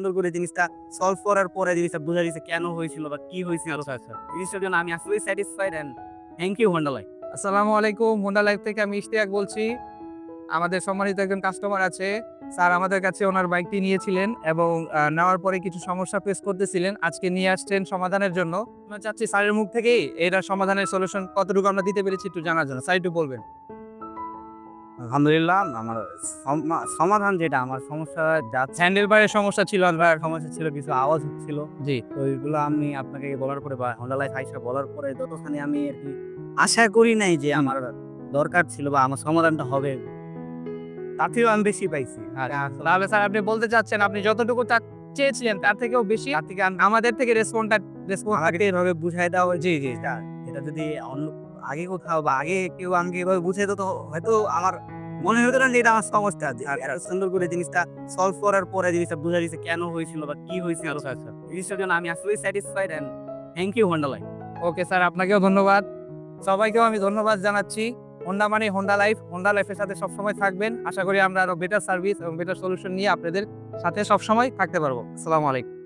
সুন্দর করে জিনিসটা সলভ করার পরে জিনিসটা বোঝা গেছে কেন হয়েছিল বা কি হয়েছিল আচ্ছা আচ্ছা। জিনিসটার জন্য আমি আসলে satisfied and thank you Honda life আসসালামু আলাইকুম হোন্ডা লাইফ থেকে আমি ইশতিয়াক বলছি। আমাদের সম্মানিত একজন কাস্টমার আছে। স্যার আমাদের কাছে ওনার বাইকটি নিয়েছিলেন এবং নেওয়ার পরে কিছু সমস্যা ফেস করতেছিলেন। আজকে নিয়ে আসছেন সমাধানের জন্য। আমরা চাচ্ছি স্যারের মুখ থেকেই এটা সমাধানের সলিউশন কতটুকু আমরা দিতে পেরেছি একটু জানার জন্য। স্যার একটু বলবেন। আলহামদুলিল্লাহ আমার সমাধান যেটা আমার সমস্যা যা স্যান্ডেল বারের সমস্যা ছিল আর সমস্যা ছিল কিছু আওয়াজ হচ্ছিল। জি। তো ওইগুলো আমি আপনাকে বলার পরে বা হন্ডা লাইফ আইসা বলার পরে যতখানি আমি আর কি আশা করি নাই যে আমার দরকার ছিল বা আমার সমাধানটা হবে তার থেকেও আমি বেশি পাইছি। আর তাহলে স্যার আপনি বলতে চাচ্ছেন আপনি যতটুকু চেয়েছিলেন তার থেকেও বেশি? তার থেকে আমাদের থেকে রেসপন্সটা রেসপন্স আমাকে এভাবে বুঝাই দেওয়া জি জি এটা যদি অন্য আগে কোথাও বা আগে কেউ আমাকে এভাবে বুঝাই দিত হয়তো আমার মনে হতো না যে এটা আমার সমস্যা। আর এত সুন্দর করে জিনিসটা সলভ করার পরে জিনিসটা বোঝা গেছে কেন হয়েছিল বা কি হয়েছিল আচ্ছা আচ্ছা। জিনিসটার জন্য আমি আসলে satisfied and thank you Honda life okay sir আপনাকেও ধন্যবাদ। সবাইকেও আমি ধন্যবাদ জানাচ্ছি। হোন্ডা মানে হোন্ডা লাইফ হোন্ডা লাইফের সাথে সবসময় থাকবেন। আশা করি আমরা আরও বেটার সার্ভিস এবং বেটার সলিউশন নিয়ে আপনাদের সাথে সবসময় থাকতে পারব। আসসালামু আলাইকুম।